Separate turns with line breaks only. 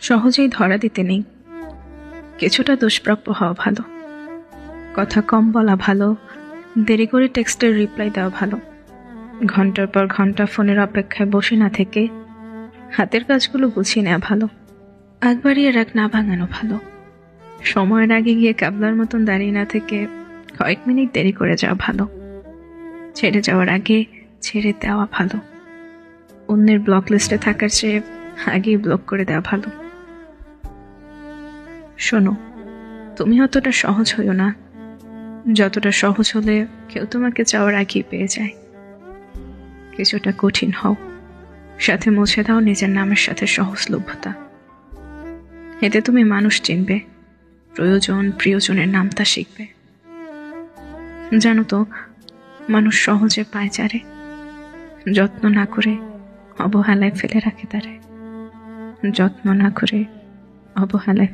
সহজেই ধরা দিতে নেই। কিছুটা দুষ্প্রাপ্য হওয়া ভালো। কথা কম বলা ভালো। দেরি করে টেক্সটের রিপ্লাই দেওয়া ভালো। ঘণ্টার পর ঘণ্টা ফোনের অপেক্ষায় বসে না থেকে হাতের কাজগুলো গুছিয়ে নেওয়া ভালো। আগ বাড়িয়ে রাখ না ভাঙানো ভালো। সময়ের আগে গিয়ে কাবলার মতন দাঁড়িয়ে না থেকে কয়েক মিনিট দেরি করে যাওয়া ভালো। ছেড়ে যাওয়ার আগে ছেড়ে দেওয়া ভালো। অন্যের ব্লক লিস্টে থাকার চেয়ে আগেই ব্লক করে দেওয়া ভালো। শোনো, তুমি অতটা সহজ হইও না। যতটা সহজ হলে কেউ তোমাকে চাওয়ার আগেই পেয়ে যায়। কিছুটা কঠিন হও। সাথে মুছে দাও নিজের নামের সাথে সহজলভ্যতা। এতে তুমি মানুষ চিনবে, প্রয়োজন প্রিয়জনের নামটা শিখবে। জানো তো, মানুষ সহজে পায় চারে। যত্ন না করে অবহেলায় ফেলে রাখে তারে। যত্ন না করে অবহেলায়